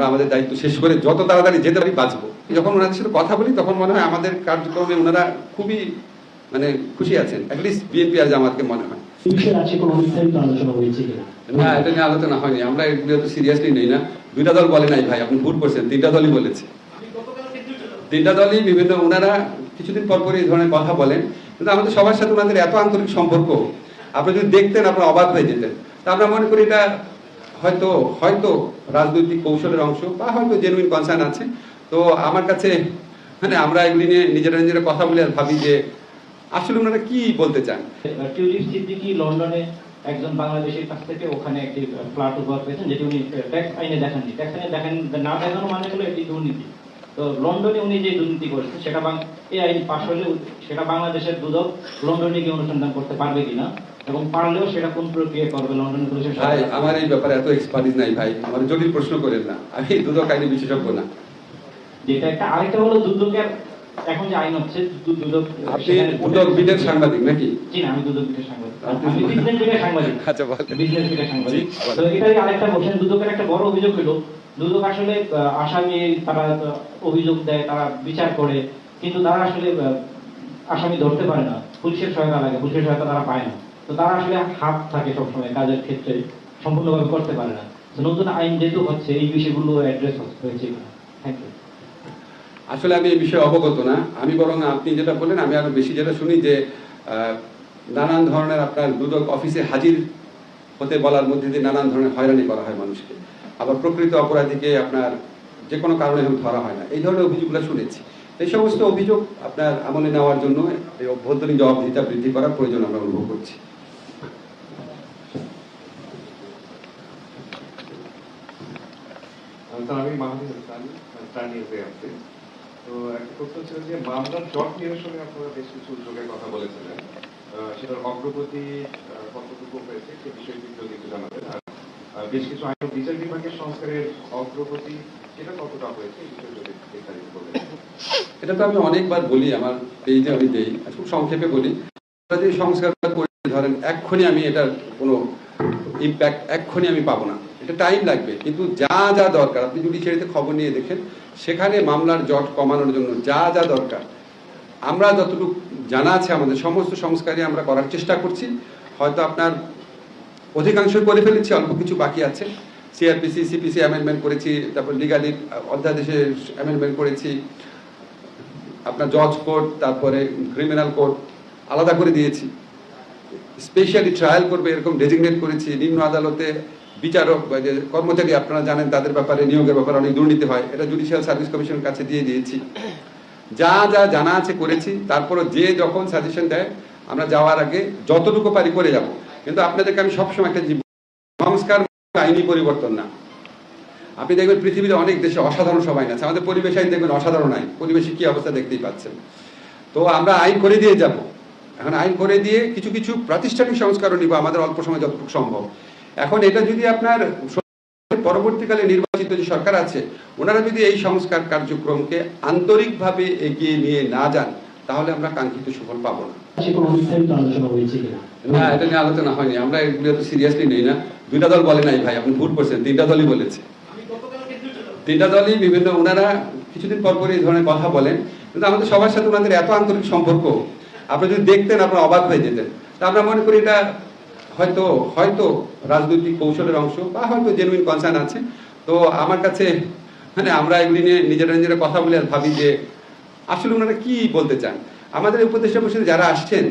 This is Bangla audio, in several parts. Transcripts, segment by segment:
আমরা আমাদের দায়িত্ব শেষ করে যত তাড়াতাড়ি যেতে পারি বাঁচবো। যখন ওনাদের সাথে কথা বলি তখন মনে হয় আমাদের কার্যক্রমে ওনারা খুবই মানে খুশি আছেন। অ্যাটলিস্ট বিএনপি আর জামাতকে মনে হয়। না এটা নিয়ে আলোচনা হয়নি। আমরা এগুলো তো সিরিয়াসলি নেই না। দুইটা দল বলে নাই ভাই আপনি ভুল করছেন। তিনটা দলই বলেছে। তিনটা দলই বিভিন্ন ওনারা কিছুদিন পর পর এই ধরনের কথা বলেন। কিন্তু আমাদের সবার সাথে ওনাদের এত আন্তরিক সম্পর্ক আপনি যদি দেখতেন আপনার অবাক হয়ে যেতেন। তা আমরা মনে করি এটা হয়তো হয়তো রাজনৈতিক কৌশলের অংশ বা হয়তো জেনুইন কনসার্ন আছে। তো আমার কাছে মানে আমরা এগুলি নিয়ে নিজেরা নিজেরা কথা বলে আর ভাবি যে আসলে ওনারা কি বলতে চান? টিউলিপ সিদ্দিকি লন্ডনে একজন বাংলাদেশের কাছ থেকে ওখানে একটি ফ্ল্যাট পেয়েছেন, যেটি উনি ট্যাক্স আইনে দেখাননি। ট্যাক্স আইনে দেখেন না দেখানো মানে হলো এটি দুর্নীতি। তো লন্ডনে উনি যে দুর্নীতি করেছেন সেটা এই আইন পাশ হলে সেটা বাংলাদেশের দুদক লন্ডনে গিয়ে অনুসন্ধান করতে পারবে কিনা এবং পারলেও সেটা কোন প্রক্রিয়া করবে লন্ডন পুলিশের ভাই আমার এই ব্যাপারে এত এক্সপার্টিস নাই ভাই। আমার জটিল প্রশ্ন করেন না। আমি দুদক আইনি বিশেষজ্ঞ না। যেটা একটা আরেকটা হলো দুদকের এখন যে আইন হচ্ছে দুদক আপনি দুদক সাংবাদিক নাকি? জি না আমি দুদক সাংবাদিক। আমি বিজনেস বিটের সাংবাদিক। আচ্ছা বলেন। বিজনেস সাংবাদিক। তো এটাই আরেকটা দুদকের একটা বড় অভিযোগ হলো দুদক আসলে আসামি তারা অভিযোগ দেয়, তারা বিচার করে, কিন্তু তারা আসলে আসামি ধরতে পারে না। পুলিশের সহায়তা লাগে, পুলিশের সহায়তা তারা পায় না। তো তারা আসলে হাত থাকে সবসময় কাজের ক্ষেত্রে, সম্পূর্ণভাবে করতে পারে না। নতুন আইন যেহেতু হচ্ছে, এই বিষয়গুলো অ্যাড্রেস হয়েছে থ্যাংক ইউ আসলে আমি এই বিষয়ে অবগত না। আমি বরং আপনি যেটা বললেন, আমি আরও বেশি যেটা শুনি যে নানান ধরনের আপনার দুদক অফিসে হাজির হতে বলার মধ্যে দিয়ে নানান ধরনের হয়রানি করা হয় মানুষকে। আবার প্রকৃত অপরাধীকে আপনার যে কোনো কারণে ধরা হয় না। এই ধরনের অভিযোগগুলো শুনেছি। এই সমস্ত অভিযোগ আপনার আমলে নেওয়ার জন্য এই অভ্যন্তরীণ জবাবদিহিতা বৃদ্ধি করার প্রয়োজন আমরা অনুভব করছি। আমি মাহমুদ প্রাণীতে তো একটা প্রশ্ন ছিল যে মামলার জট নিরসনে আপনারা বেশ কিছু উদ্যোগের কথা বলেছিলেন। সেটার অগ্রগতি এটা তো আমি অনেকবার বলি, আমার আমি দেই খুব সংক্ষেপে বলি। সংস্কারটা করে ধরেন, এক্ষুনি আমি এটার কোনো ইম্প্যাক্ট এক্ষুনি আমি পাবো না। এটা টাইম লাগবে, কিন্তু যা যা দরকার, আপনি জুডিশিয়ারিতে খবর নিয়ে দেখেন, সেখানে মামলার জট কমানোর জন্য যা যা দরকার, আমরা যতটুকু জানা আছে আমাদের, সমস্ত সংস্কারই আমরা করার চেষ্টা করছি। হয়তো আপনার অধিকাংশ করে ফেলেছি, অল্প কিছু বাকি আছে। সিআরপিসি সিপিসি অ্যামেন্ডমেন্ট করেছি, তারপর লিগালি অধ্যাদেশে অ্যামেন্ডমেন্ট করেছি। আপনার জজ কোর্ট তারপরে ক্রিমিনাল কোর্ট আলাদা করে দিয়েছি। স্পেশালি ট্রায়াল করবে, এরকম ডেজিগনেট করেছি। নিম্ন আদালতে বিচারক যে কর্মচারী আপনারা জানেন, তাদের ব্যাপারে, নিয়োগের ব্যাপারে অনেক দুর্নীতি হয়। এটা জুডিশিয়াল সার্ভিস কমিশনের কাছে দিয়ে দিয়েছি। যা যা জানা আছে করেছি তারপরে যে যখন সাজেশন দেয় আমরা যাওয়ার আগে যতটুকু পারি করে যাব। কিন্তু আপনাদেরকে আমি সবসময় একটা সংস্কার আইনি পরিবর্তন না। আপনি দেখবেন পৃথিবীতে অনেক দেশে অসাধারণ সব আইন আছে। আমাদের পরিবেশ আইন দেখবেন অসাধারণ আইন। পরিবেশে কি অবস্থা দেখতেই পাচ্ছেন। তো আমরা আইন করে দিয়ে যাব। এখন আইন করে দিয়ে কিছু কিছু প্রাতিষ্ঠানিক সংস্কারও নিব, আমাদের অল্প সময় যতটুকু সম্ভব। এখন এটা যদি আপনার পরবর্তীকালে নির্বাচিত যে সরকার আছে, ওনারা যদি এই সংস্কার কার্যক্রমকে আন্তরিকভাবে এগিয়ে নিয়ে না যান তাহলে আমরা কাঙ্ক্ষিত সুফল পাবো না। না এটা নিয়ে আলোচনা হয়নি। আমরা এগুলো তো সিরিয়াসলি নেই না। দুইটা দল বলে নাই ভাই আপনি ভুল করছেন। তিনটা দলই বলেছে। তিনটা দলই বিভিন্ন ওনারা কিছুদিন পর পর এই ধরনের কথা বলেন। কিন্তু আমাদের সবার সাথে ওনাদের এত আন্তরিক সম্পর্ক আপনি যদি দেখতেন আপনার অবাক হয়ে যেতেন। তা আমরা মনে করি এটা হয়তো হয়তো রাজনৈতিক কৌশলের অংশ বা হয়তো জেনুইন কনসার্ন আছে। তো আমার কাছে মানে আমরা এগুলি নিয়ে নিজেরা নিজেরা কথা বলে আর ভাবি যে আসলে ওনারা কি বলতে চান? আমাদের উপদেষ্টা পরিষদে যারা আসছেন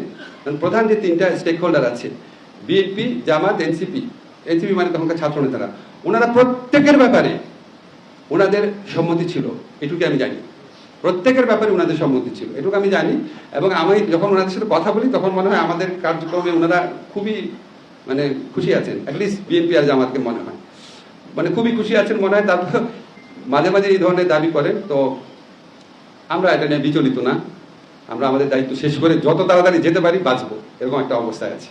প্রধান যে তিনটা স্টেক হোল্ডার আছে বিএনপি জামাত এনসিপি এনসিপি মানে তখনকার ছাত্র নেতারা, ওনারা প্রত্যেকের ব্যাপারে ওনাদের সম্মতি ছিল, এটুকু আমি জানি। প্রত্যেকের ব্যাপারে ওনাদের সম্মতি ছিল, এটুকু আমি জানি, এবং আমি যখন ওনাদের সাথে কথা বলি, তখন মনে হয় আমাদের কার্যক্রমে ওনারা খুবই মানে খুশি আছেন অ্যাটলিস্ট বিএনপি আর জামাতকে মনে হয়। মানে খুবই খুশি আছেন মনে হয়, তারপর মাঝে মাঝে এই ধরনের দাবি করেন, তো আমরা এটা নিয়ে বিচলিত না। আমরা আমাদের দায়িত্ব শেষ করে যত তাড়াতাড়ি যেতে পারি বাঁচবো, এরকম একটা অবস্থায় আছি।